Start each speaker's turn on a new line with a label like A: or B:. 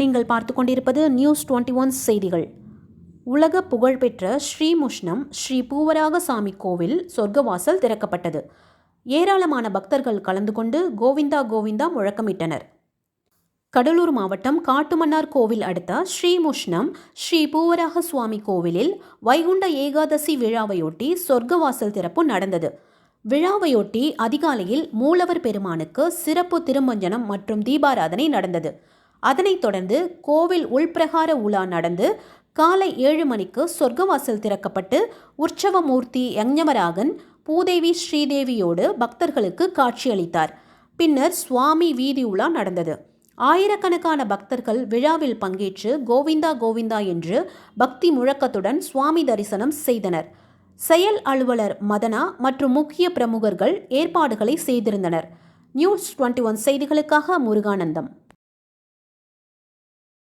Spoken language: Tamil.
A: நீங்கள் பார்த்து கொண்டிருப்பது நியூஸ் டுவெண்ட்டி ஒன் செய்திகள். உலக புகழ்பெற்ற ஸ்ரீமுஷ்ணம் ஸ்ரீ பூவராகசாமி கோவில் சொர்க்கவாசல் திறக்கப்பட்டது. ஏராளமான பக்தர்கள் கலந்து கொண்டு கோவிந்தா கோவிந்தா முழக்கமிட்டனர். கடலூர் மாவட்டம் காட்டுமன்னார் கோவில் அடுத்த ஸ்ரீமுஷ்ணம் ஸ்ரீ பூவராக சுவாமி கோவிலில் வைகுண்ட ஏகாதசி விழாவையொட்டி சொர்க்கவாசல் திறப்பு நடந்தது. விழாவையொட்டி அதிகாலையில் மூலவர் பெருமானுக்கு சிறப்பு திருமஞ்சனம் மற்றும் தீபாராதனை நடந்தது. அதனைத் தொடர்ந்து கோவில் உள்பிரகார உலா நடந்து காலை ஏழு மணிக்கு சொர்க்கவாசல் திறக்கப்பட்டு உற்சவமூர்த்தி யஞ்ஞமராகன் பூதேவி ஸ்ரீதேவியோடு பக்தர்களுக்கு காட்சியளித்தார். பின்னர் சுவாமி வீதி உலா நடந்தது. ஆயிரக்கணக்கான பக்தர்கள் விழாவில் பங்கேற்று கோவிந்தா கோவிந்தா என்று பக்தி முழக்கத்துடன் சுவாமி தரிசனம் செய்தனர். செயல் அலுவலர் மதனா மற்றும் முக்கிய பிரமுகர்கள் ஏற்பாடுகளை செய்திருந்தனர். நியூஸ் டுவெண்ட்டி ஒன் செய்திகளுக்காக முருகானந்தம்.